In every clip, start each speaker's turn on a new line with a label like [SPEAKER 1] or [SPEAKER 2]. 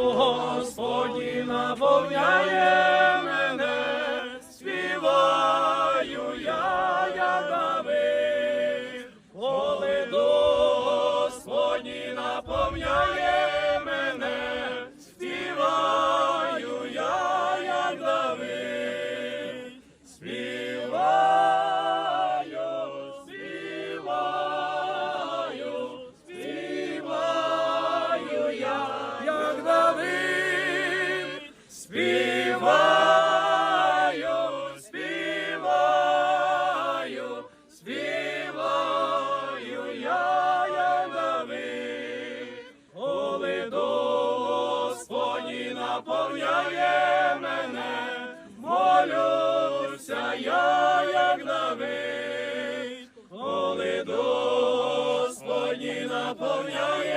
[SPEAKER 1] Господі наповняє. наповняє мене, молюся я, як Давид, коли Господні наповняє.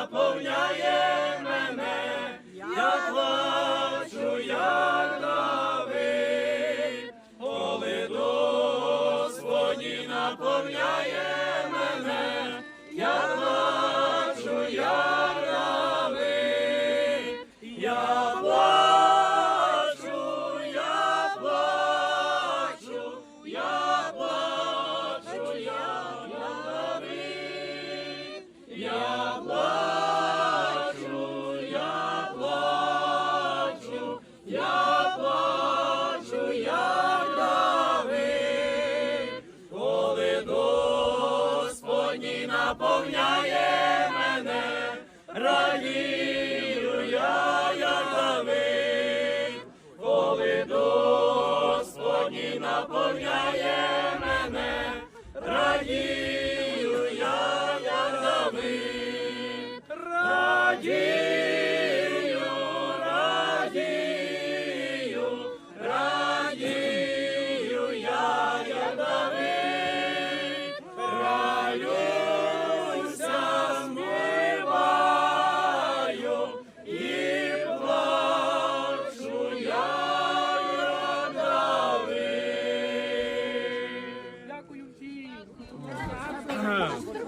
[SPEAKER 1] наповняє мене, я плачу, як Давид, коли Господні наповняє. сьогодні наповняє мене, радію я, як Давид, коли Господні наповняє мене, радію. Boom.